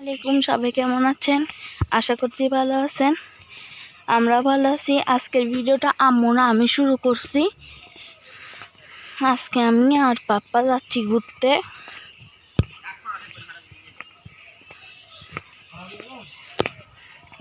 আলাইকুম, সবাই কেমন আছেন? আশা করছি ভালো আছেন। আমরা ভালো আছি। আজকের ভিডিওটা আম্মু না, আমি শুরু করছি। আজকে আমি আর পাপ্পা যাচ্ছি ঘুরতে।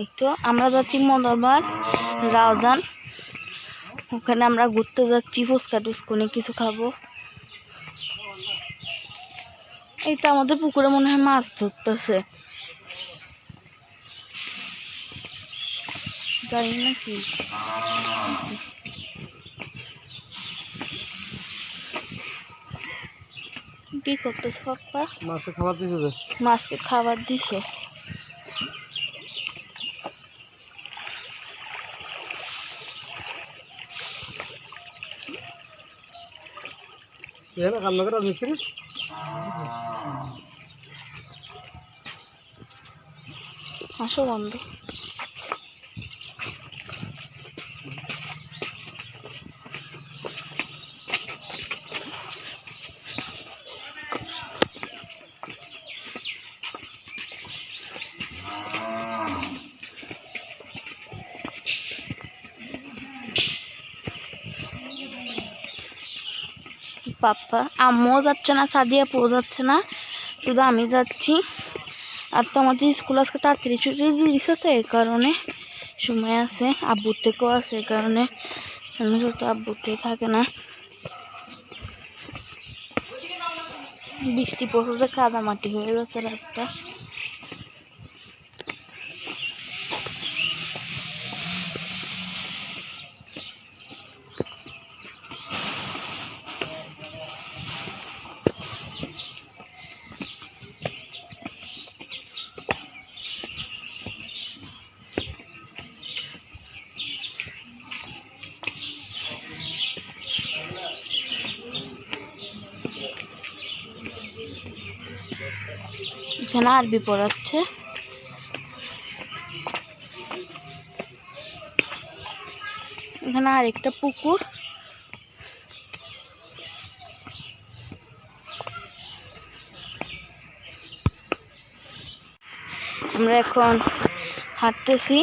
এই তো, আমরা যাচ্ছি মদরবার রাউজান। ওখানে আমরা ঘুরতে যাচ্ছি, ফুচকা টুসকুনে কিছু খাব। এই তো আমাদের পুকুরে মনে হয় মাছ ধরতেছে। জানি না কি। কি করতেছে পাপ্পা? মাছে খাবার দিছে যে। মাছকে খাবার দিছে। আসো বন্ধু। পাপ্পা। আম্মুও যাচ্ছে না, সাদিয়া পো যাচ্ছে না, শুধু আমি যাচ্ছি। আর তো আমাদের স্কুল আজকে তাড়াতাড়ি ছুটি দিয়েছে তো এই কারণে সময় আছে, আব্বুর থেকেও আছে এই কারণে। আমি যত আব্বুতে থাকে না। বৃষ্টি পড়ছে কাদা মাটি হয়ে গেছে রাস্তা এখানে আরবি পড়াচ্ছে। এখানে আরেকটা পুকুর। আমরা এখন হাঁটতেছি।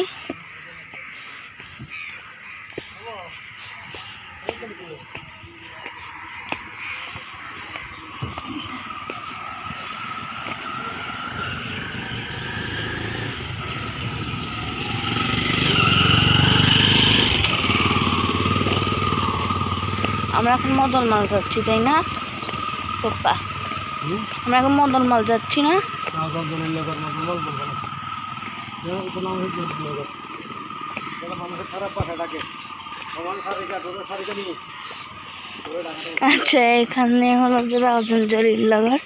আমরা এখন মদন মাল যাচ্ছি তাই না? পপ্পা আমরা এখন মদন মাল যাচ্ছি না? নগর নগর আচ্ছা এখানে হলো যে রাজন জলির লাগার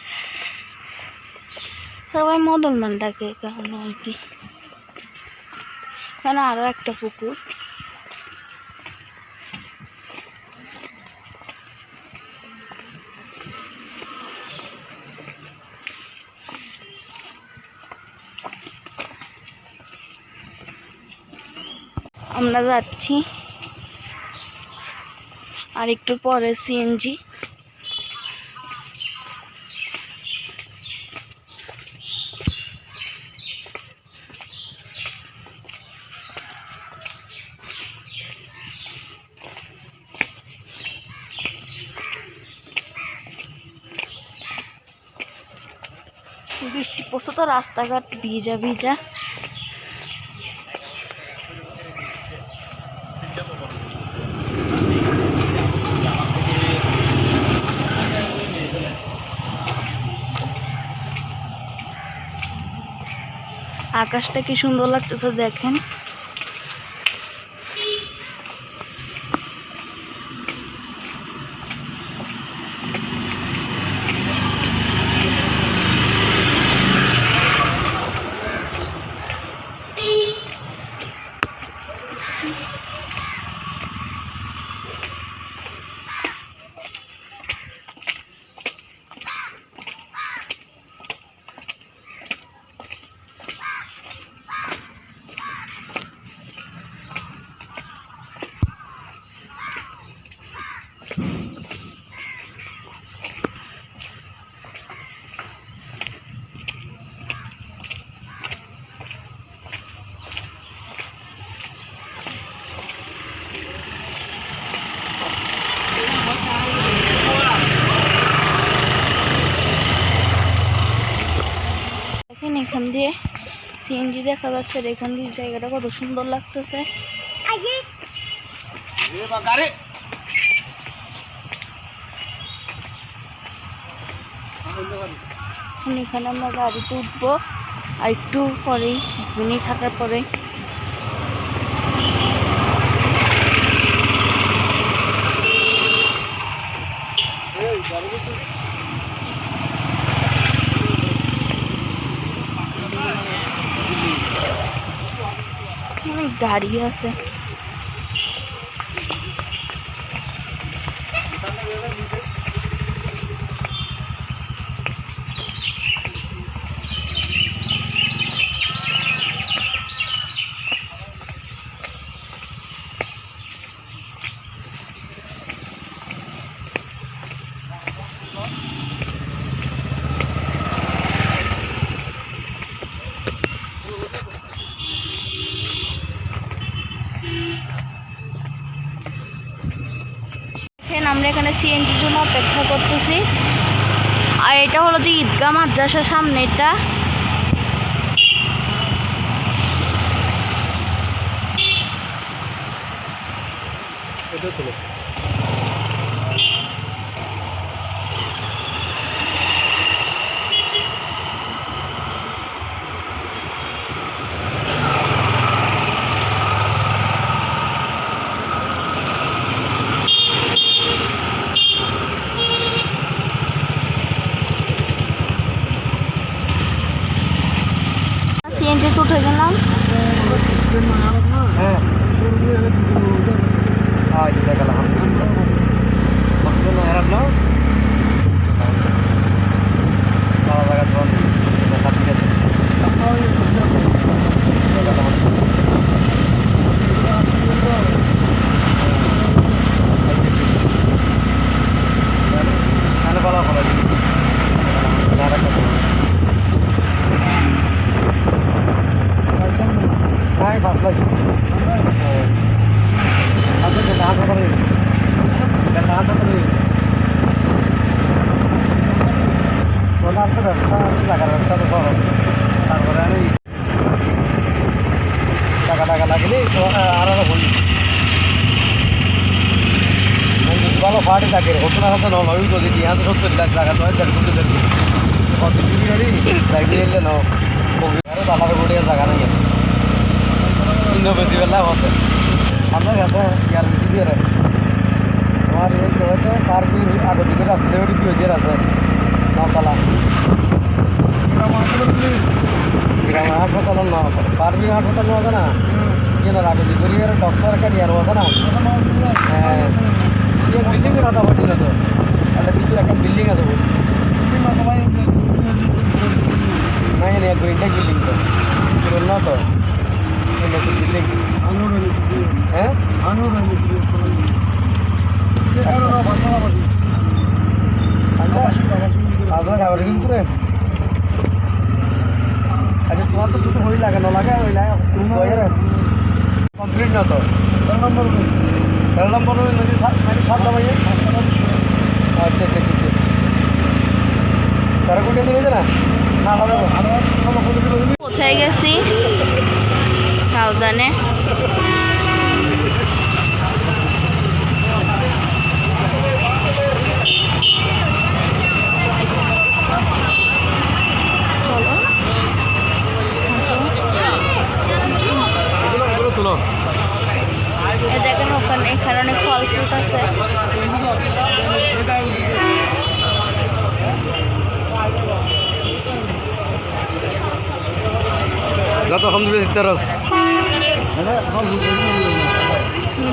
সবাই মান ডাকে কারণে আর কি। এখানে আরও একটা পুকুর। আমরা যাচ্ছি। আর একটু পরে সিএনজি বৃষ্টি পড়ছে তো রাস্তাঘাট ভিজা ভিজা। আকাশটা কি সুন্দর লাগতেছে দেখেন। দিয়ে সিএনজি দেখা যাচ্ছে আর এখান দিয়ে জায়গাটা কত সুন্দর লাগতেছে। এখানে আমরা গাড়িতে উঠবো আর একটু পরেই এক থাকার হাঁটার গাড়ি আছে দেখেন আমরা এখানে সিএনজির জন্য অপেক্ষা করতেছি আর এটা হলো যে ঈদগাহ মাদ্রাসার সামনে এটা এটা তুলো সিএনজিতে উঠে গেলাম হ্যাঁ হ্যাঁ এটা গেল আলহামদুলিল্লাহ খারাপ না ভালো লাগা তো দেখা ঠিক আছে ভালো ভালো ভালো না রাখা হ্যাঁ ফার্স্ট লাইফ আচ্ছা এটা হাত করে এটা হাত করে ওটা আসতে ব্যবসা টাকার ব্যবসা তো সরব তারপরে আমি টাকা টাকা লাগলে তো আর আরও বলি ভালো ফাটে থাকে ঘটনা হতো না নয় তো দেখি হ্যাঁ তো সত্তর লাখ টাকা নয় দেড় কোটি দেড় কত চুরি গাড়ি সাইকেল এলে নাও আরও টাকার কোটি টাকা নেই ইন্দ্র বেশি বেলা হতে আমরা গেছে ইয়ার বেশি দিয়ে রে আমার এই কি আছে নকলা। গ্রাম হাসপাতাল না পারবি হাসপাতাল আছে না কি না আগে দিকে ইয়ার ডক্টর কারি আর আছে না হ্যাঁ। বিল্ডিং এর কথা বলছি না তো একটা কিছু একটা বিল্ডিং আছে নাই নাই গোয়েন্দা বিল্ডিং তো বলল না তো। নতুন বিল্ডিং হ্যাঁ? আপনার খাবার কিন্তু রে। আচ্ছা তোমার তো দুটো হই লাগে না লাগে ওই লাগে। কমপ্লিট না তো? তেরো নম্বর নদী মানে সাত দামাই আচ্ছা আচ্ছা ঠিক তেরো কোটি নিয়ে না? না পৌঁছায় গেছি। সাউজানে চলো এগুলো তুলো এ দেখেন ওখানে এখানে ফল ফ্রুট আছে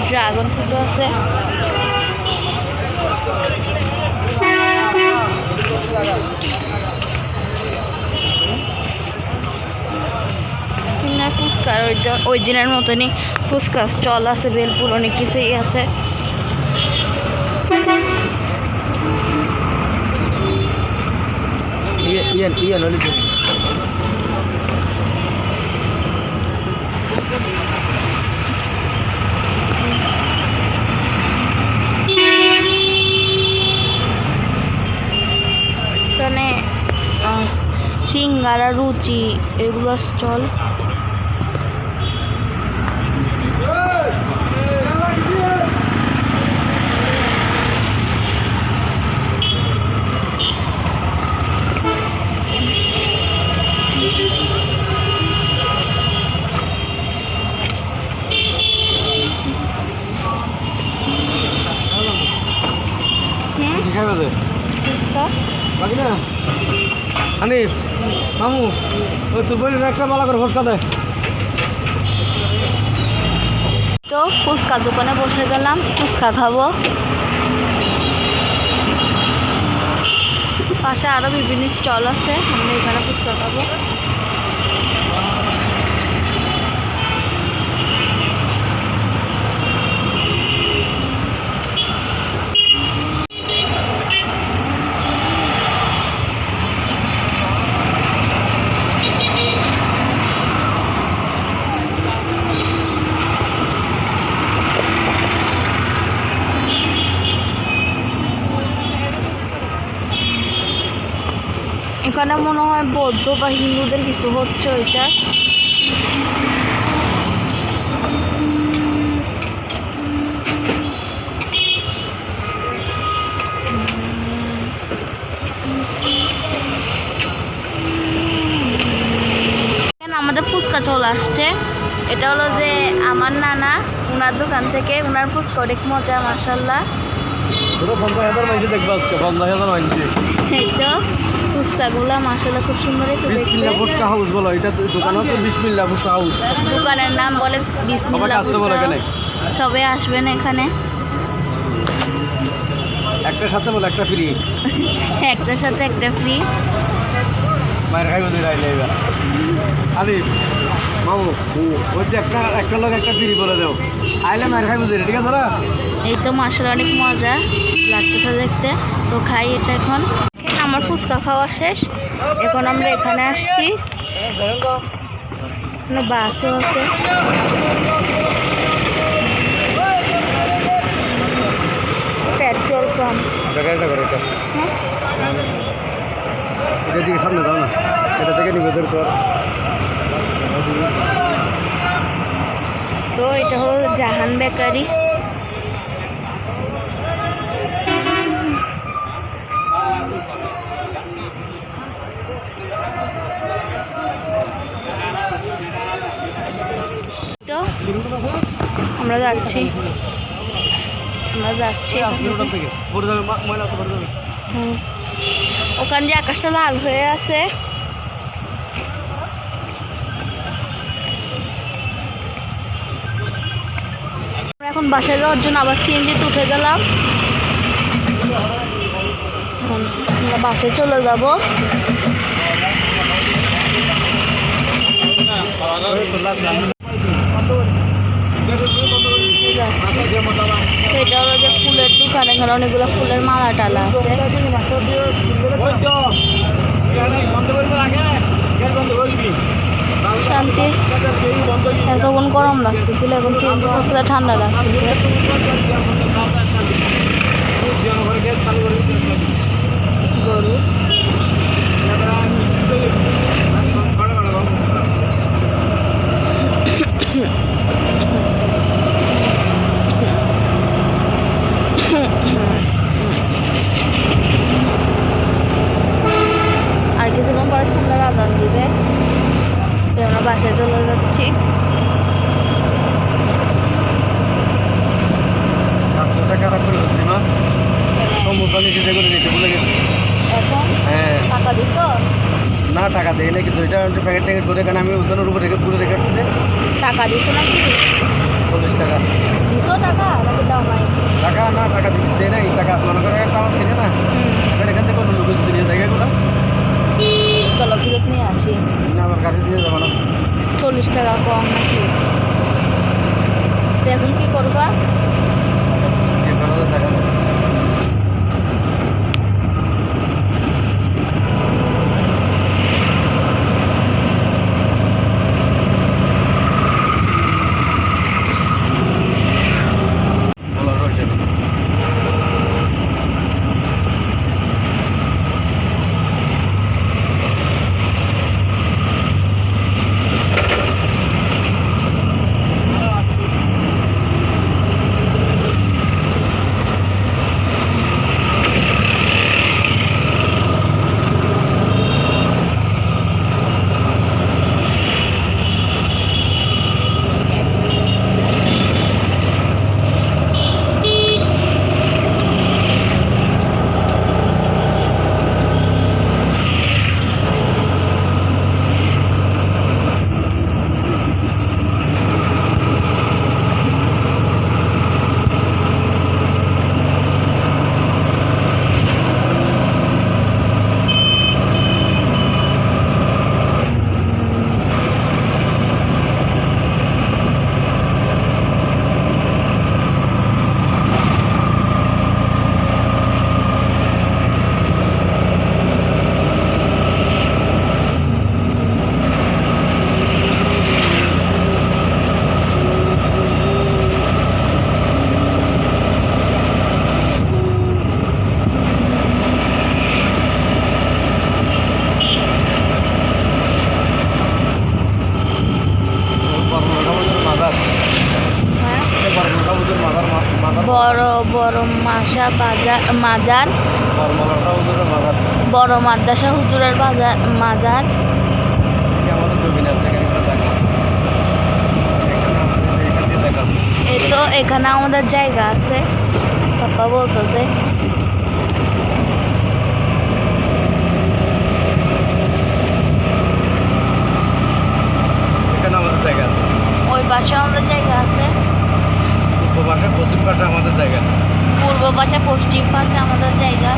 ড্রাগন ফ্রুট আছে এখানে ফুচকার ওই দিনের মতনই ফুচকা স্টল আছে বেলপুর অনেক কিছুই আছে। ইয়ে ইয়ে ইয়ে নলি এখানে সিঙ্গারা রুচি এগুলো স্টল হুম কি খাবে যে ফুচকা বাকি না হানিফ মামু ওই তুই বলি একটা মালা করে ফসকা দেয় তো ফুচকা দোকানে বসে গেলাম, ফুচকা খাব। পাশে আরও বিভিন্ন স্টল আছে, আমরা এখানে ফুচকা খাব এখানে মনে হয় বৌদ্ধ বা হিন্দুদের কিছু হচ্ছে ওইটা। আমাদের ফুচকা চলে আসছে? এটা হলো যে আমার নানা ওনার দোকান থেকে ওনার ফুচকা অনেক মজা মাসাল্লাহ পুরো পঞ্চাশ হাজার মাইছে দেখব আজকে পঞ্চাশ হাজার মাইছে এই তো ফুচকাগুলো মাসাল্লাহ খুব সুন্দর হয়েছে বিসমিল্লা ফুচকা হাউস বলো এটা দোকান হচ্ছে বিসমিল্লা ফুচকা হাউস। দোকানের নাম বলে বিসমিল্লাহ সবাই ফুচকা হাউস। সবাই আসবেন এখানে। একটার সাথে বলো একটা ফ্রি একটার সাথে একটা ফ্রি মায়ের খাইব দিই রাইলে এবার আরে মামু ওই যে একটা একটা লোক একটা ফ্রি বলে দাও। আইলে মায়ের খাইব দিই ঠিক আছে না? এই তো মাসের অনেক মজা লাগতেছে দেখতে। তো খাই এটা এখন। আমার ফুচকা খাওয়া শেষ। এখন আমরা এখানে আসছি। বাসও আছে। Petrol pump. এটা হ্যাঁ? এটা দিকে সামনে দাও না। এটা থেকে তো এটা হলো জাহান বেকারি। আমরা যাচ্ছি। আমরা যাচ্ছি হুম। ওখান দিয়ে আকাশটা লাল হয়ে আছে। এখন বাসায় যাওয়ার জন্য আবার সিএনজিতে উঠে গেলাম। আমরা বাসে চলে যাব। তো এটা হলো যে ফুলের দোকান, এখানে অনেকগুলো ফুলের মালা টালা শান্তি। এতক্ষণ গরম লাগতেছিল, এখন ঠান্ডা লাগতেছে। গরু আর কিছুক্ষণ পর ঠান্ডার আদান দিবে তো আমরা বাসায় চলে যাচ্ছি খারাপ করে দিচ্ছি মা সমুদ্র নিচে যে করে দিতে ভুলে গেছি এখন হ্যাঁ। না টাকা দেয় প্যাকেট ট্যাকেট করে কেন আমি ওখানের উপরে রেখে পুরো রেখে আসছি টাকা দিছো নাকি? চল্লিশ টাকা। দিছো টাকা? নাকি দাও নাই? টাকা না টাকা দিচ্ছি দেয় নাই। টাকা মনে করে একটা আমার ছিল না। এখান থেকে অন্য লোক যদি নিয়ে জায়গাগুলো চলো ফিরত নিয়ে আসি। না আমার গাড়ি দিয়ে যাব না। চল্লিশ টাকা কম নাকি? এখন কি করবা কি করা যায় টাকা নেই। বলো, রয়েছে না। বড় মাসা বাজার মাজার বড় মাদ্রাসা হুজুরের বাজার মাজার। এই তো এখানে আমাদের জায়গা আছে। পাপা বলতেছে। ওই পাশে আমাদের জায়গা আছে। পূর্ব পাশে পশ্চিম পাশে আমাদের জায়গা। পূর্ব পাশে পশ্চিম পাশে আমাদের জায়গা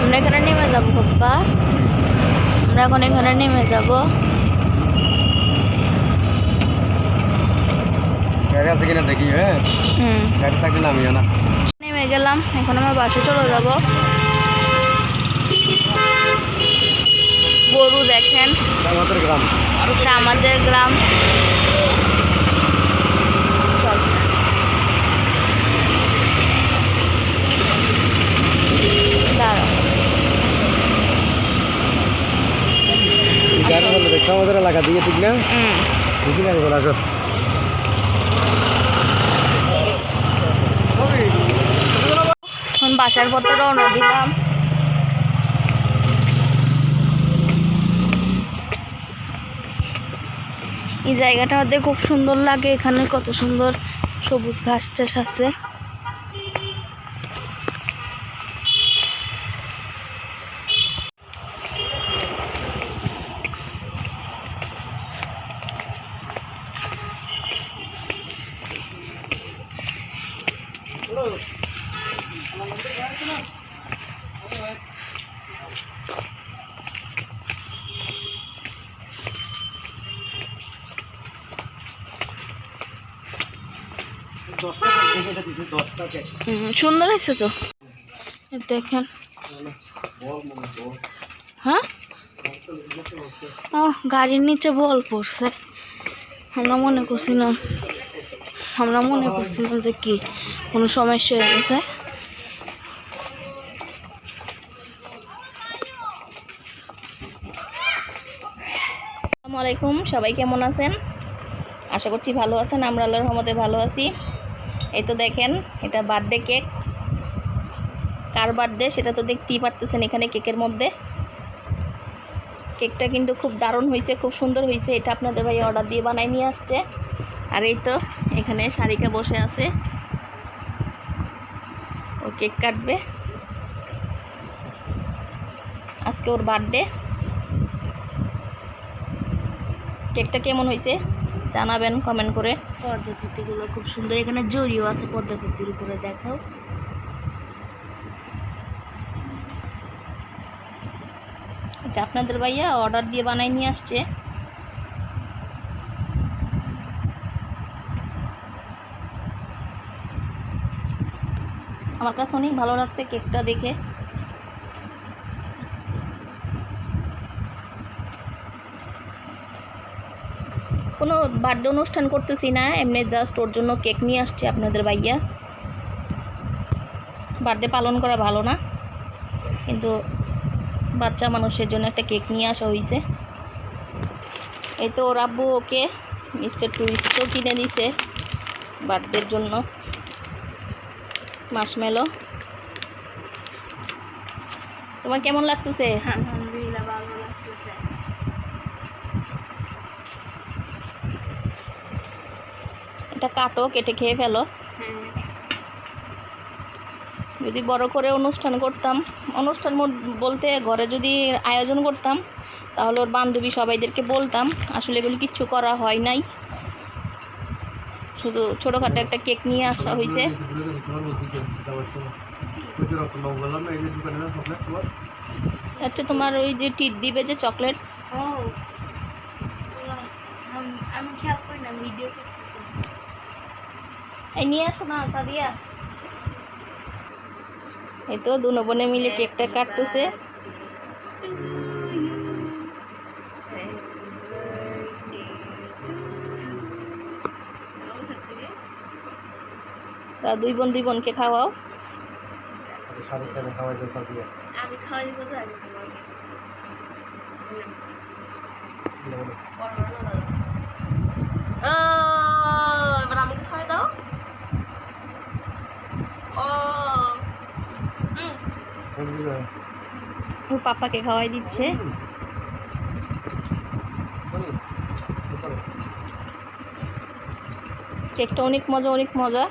আমরা এখানে নেমে যাব পাপ্পা আমরা এখন নেমে যাব। হ্যাঁ? নেমে গেলাম এখন আমার বাসে চলে যাব। গরু দেখেন। আমাদের গ্রাম এটা আমাদের গ্রাম চল। দাঁড়াও গাড়ি বলে দেখছ আমাদের এলাকা ঠিক না? না বলা আসো। এখন বাসার পথে রওনা দিলাম। এই জায়গাটা আমাদের খুব সুন্দর লাগে এখানে কত সুন্দর সবুজ ঘাস টাস আছে। সুন্দর হয়েছে তো। দেখেন। হ্যাঁ? ও গাড়ির নিচে বল পড়ছে। আমরা মনে করছি না। আমরা মনে করছিলাম যে কি, কোনো সমস্যা হয়ে গেছে। আসসালামু আলাইকুম, সবাই কেমন আছেন? আশা করছি ভালো আছেন, আমরা আল্লাহর রহমতে ভালো আছি। এই তো দেখেন, এটা বার্থডে কেক। কার বার্থডে সেটা তো দেখতেই পারতেছেন এখানে কেকের মধ্যে। কেকটা কিন্তু খুব দারুণ হয়েছে, খুব সুন্দর হয়েছে। এটা আপনাদের ভাই অর্ডার দিয়ে বানাই নিয়ে আসছে। আর এই তো এখানে শারিকা বসে আছে। ও কেক কাটবে। আজকে ওর বার্থডে। কেকটা কেমন হয়েছে জানাবেন কমেন্ট করে। পর্যাপতিগুলো খুব সুন্দর। এখানে জড়িও আছে পর্যাপতির উপরে, দেখাও। এটা আপনাদের ভাইয়া অর্ডার দিয়ে বানাই নিয়ে আসছে। আমার কাছে অনেক ভালো লাগছে কেকটা দেখে। কোনো বার্থডে অনুষ্ঠান করতেছি না, এমনি জাস্ট ওর জন্য কেক নিয়ে আসছে আপনাদের ভাইয়া। বার্থডে পালন করা ভালো না, কিন্তু বাচ্চা মানুষের জন্য একটা কেক নিয়ে আসা হয়েছে এই তো ওর আব্বু ওকে মিস্টার টুইস্টও কিনে দিছে বার্থডের জন্য। মাসমেলো তোমার কেমন লাগতেছে? আলহামদুলিল্লাহ ভালো লাগতেছে এটা কাটো কেটে খেয়ে ফেলো। যদি বড় করে অনুষ্ঠান করতাম, অনুষ্ঠান বলতে ঘরে যদি আয়োজন করতাম, তাহলে ওর বান্ধবী সবাইদেরকে বলতাম, আসলে এগুলো কিচ্ছু করা হয় নাই। শুধু ছোটোখাটো একটা কেক নিয়ে আসা হয়েছে আচ্ছা তোমার ওই যে টিট দিবে যে চকলেট? আমি খেয়াল করি না ভিডিও এই নিয়ে আসো না সাদিয়া এই তো দু বোনে মিলে কেকটা কাটতেছে। তা দুই বোন দুই বোনকে খাওয়াও। আমি খাওয়াই দিব তো আগে তোমাকে। ও এবার আমাকে খাওয়াই দাও ও। পাপাকে খাওয়াই দিচ্ছে। কেকটা অনেক মজা অনেক মজা।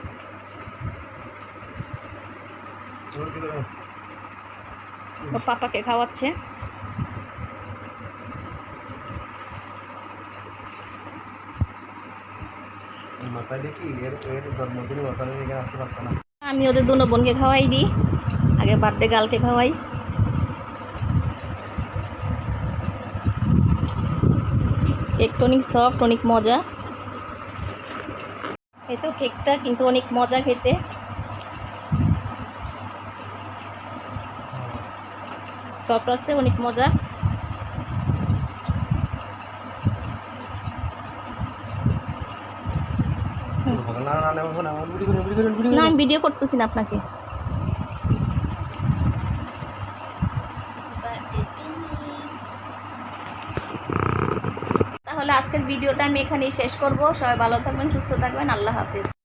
ওর পাপাকে খাওয়াচ্ছে। মাথায় দেখি এর এর জন্মদিনে মাথায় এখানে আসতে পারতো না। আমি ওদের দুনো বোনকে খাওয়াই দিই। আগে বার্থডে গার্লকে খাওয়াই। কেকটা অনেক সফট অনেক মজা। এই তো কেকটা, কিন্তু অনেক মজা খেতে। সফট আছে, অনেক মজা না না না না না আমি ভিডিও করতেছি না আপনাকে। তাহলে আজকের ভিডিওটা আমি এখানেই শেষ করব। সবাই ভালো থাকবেন সুস্থ থাকবেন। আল্লাহ হাফিজ।